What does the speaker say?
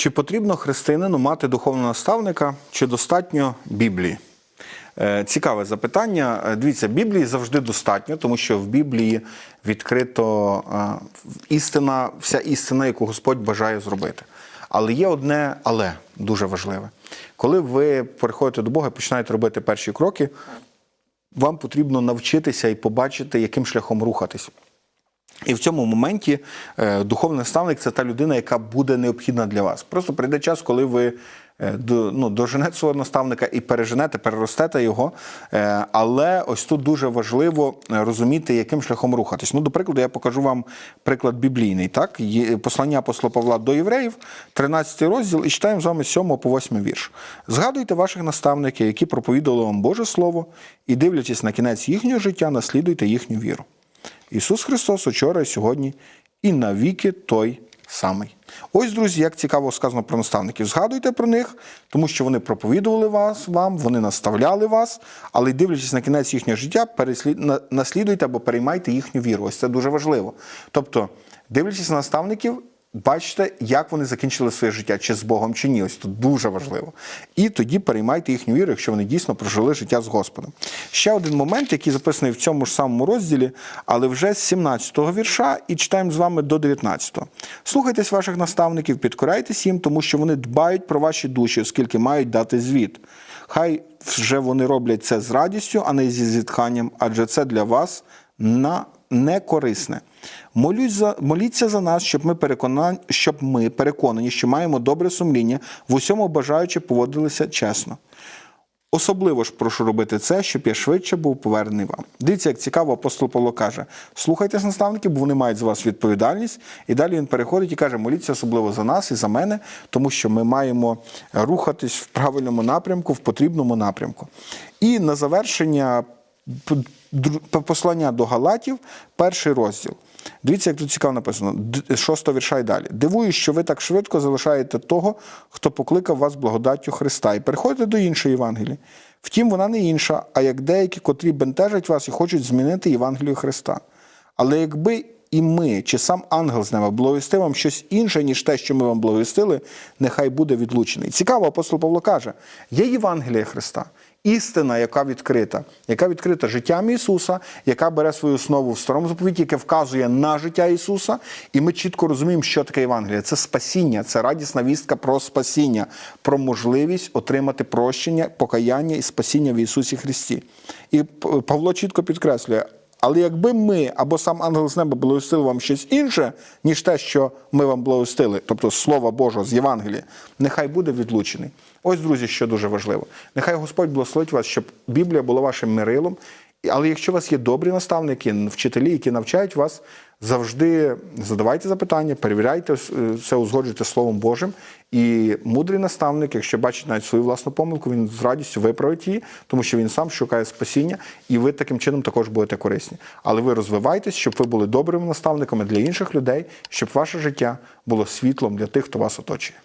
Чи потрібно християнину мати духовного наставника, чи достатньо Біблії? Е, Цікаве запитання. Е, Дивіться, Біблії завжди достатньо, тому що в Біблії відкрито е, істина, вся істина, яку Господь бажає зробити. Але є одне але дуже важливе. Коли ви приходите до Бога і починаєте робити перші кроки, вам потрібно навчитися і побачити, яким шляхом рухатись. І в цьому моменті е, духовний наставник це та людина, яка буде необхідна для вас. Просто прийде час, коли ви е, ну, доженете свого наставника і переженете, переростете його. Е, але ось тут дуже важливо розуміти, яким шляхом рухатись. Ну, до прикладу, я покажу вам приклад біблійний. Так? Послання апостола Павла до євреїв, 13 розділ, і читаємо з вами з 7 по 8 вірш. Згадуйте ваших наставників, які проповідували вам Боже Слово, і дивлячись на кінець їхнього життя, наслідуйте їхню віру. Ісус Христос учора і сьогодні, і навіки той самий. Ось, друзі, як цікаво сказано про наставників. Згадуйте про них, тому що вони проповідували вас вам, вони наставляли вас, але дивлячись на кінець їхнього життя, наслідуйте або переймайте їхню віру. Ось це дуже важливо. Тобто, дивлячись на наставників, бачите, як вони закінчили своє життя, чи з Богом, чи ні. Ось тут дуже важливо. І тоді переймайте їхню віру, якщо вони дійсно прожили життя з Господом. Ще один момент, який записаний в цьому ж самому розділі, але вже з 17-го вірша, і читаємо з вами до 19-го. Слухайтесь ваших наставників, підкоряйтесь їм, тому що вони дбають про ваші душі, оскільки мають дати звіт. Хай вже вони роблять це з радістю, а не зі зітханням, адже це для вас на не корисне. Молюсь за, моліться за нас, щоб ми, переконані, щоб ми переконані, що маємо добре сумління, в усьому бажаючи поводилися чесно. Особливо ж прошу робити це, щоб я швидше був повернений вам. Дивіться, як цікаво, апостол Павло каже: слухайтесь наставників, бо вони мають з вас відповідальність. І далі він переходить і каже: моліться особливо за нас і за мене, тому що ми маємо рухатись в правильному напрямку, в потрібному напрямку. І на завершення послання до Галатів, перший розділ. Дивіться, як тут цікаво написано, шостого вірша і далі. Дивуюсь, що ви так швидко залишаєте того, хто покликав вас благодаттю Христа, і переходите до іншої Євангелії. Втім, вона не інша, а як деякі, котрі бентежать вас і хочуть змінити Євангелію Христа. Але якби і ми, чи сам ангел з неба благовістив вам щось інше, ніж те, що ми вам благовістили, нехай буде відлучений. Цікаво, апостол Павло каже: є Євангелія Христа, істина, яка відкрита, яка відкрита життям Ісуса, яка бере свою основу в старому заповіті, яке вказує на життя Ісуса, і ми чітко розуміємо, що таке Євангелія. Це спасіння, це радісна вістка про спасіння, про можливість отримати прощення, покаяння і спасіння в Ісусі Христі. І Павло чітко підкреслює. Але якби ми або сам ангел з неба благостили вам щось інше, ніж те, що ми вам благостили, тобто Слово Боже з Євангелія, нехай буде відлучений. Ось, друзі, що дуже важливо. Нехай Господь благословить вас, щоб Біблія була вашим мирилом. Але якщо у вас є добрі наставники, вчителі, які навчають вас, завжди задавайте запитання, перевіряйте це, узгоджуйте Словом Божим. І мудрий наставник, якщо бачить навіть свою власну помилку, він з радістю виправить її, тому що він сам шукає спасіння, і ви таким чином також будете корисні. Але ви розвивайтесь, щоб ви були добрими наставниками для інших людей, щоб ваше життя було світлом для тих, хто вас оточує.